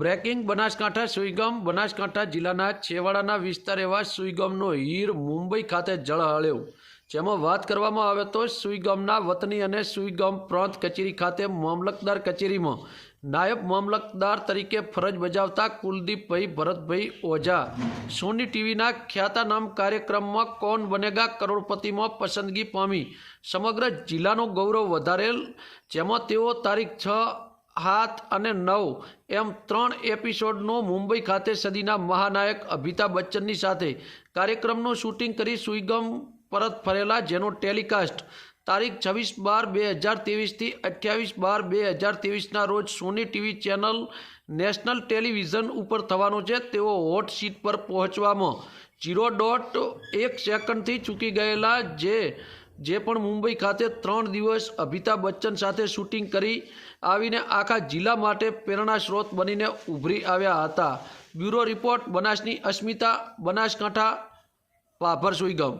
Breaking Banaskantha Suigam Banaskantha જિલ્લાના છેવાડાના વિસ્તાર એવા સુઈગામનો હીર મુંબઈ ખાતે જળહળ્યો. જેમાં વાત કરવામાં આવે તો સુઈગામના વતની અને સુઈગામ પ્રાંત કચેરી ખાતે મામલતદાર કચેરીમાં નાયબ મામલતદાર તરીકે ફરજ બજાવતા કુલદીપભાઈ ભરતભાઈ ઓઝા. સોની ટીવીના ખ્યાતાનામ કાર્યક્રમમાં કોણ બનેગા કરોડપતિમાં પસંદગી પામી. સમગ્ર જિલ્લાનું ગૌરવ વધારેલ, જેમાં તેઓ તારીખ છ હાથ અને નવ એમ ત્રણ એપિસોડનો મુંબઈ ખાતે સદીના મહાનાયક અમિતાભ બચ્ચનની સાથે કાર્યક્રમનું શૂટિંગ કરી સુઈગમ પરત ફરેલા જેનો ટેલિકાસ્ટ તારીખ છવ્વીસ બાર બે હજાર ત્રેવીસથી અઠ્યાવીસ બાર બે હજાર ત્રેવીસના રોજ Sony TV channel national television ઉપર થવાનો છે. તેઓ હોટ સીટ પર પહોંચવામાં જીરો ડોટ એક સેકન્ડથી ચૂકી ગયેલા જે જે પણ મુંબઈ ખાતે ત્રણ દિવસ અમિતાભ બચ્ચન સાથે શૂટિંગ કરી આવીને આખા જિલ્લા માટે પ્રેરણા સ્ત્રોત બનીને ઉભરી આવ્યા હતા. બ્યુરો રિપોર્ટ, બનાસની અસ્મિતા, બનાસકાંઠા, પાભર સુઈગામ.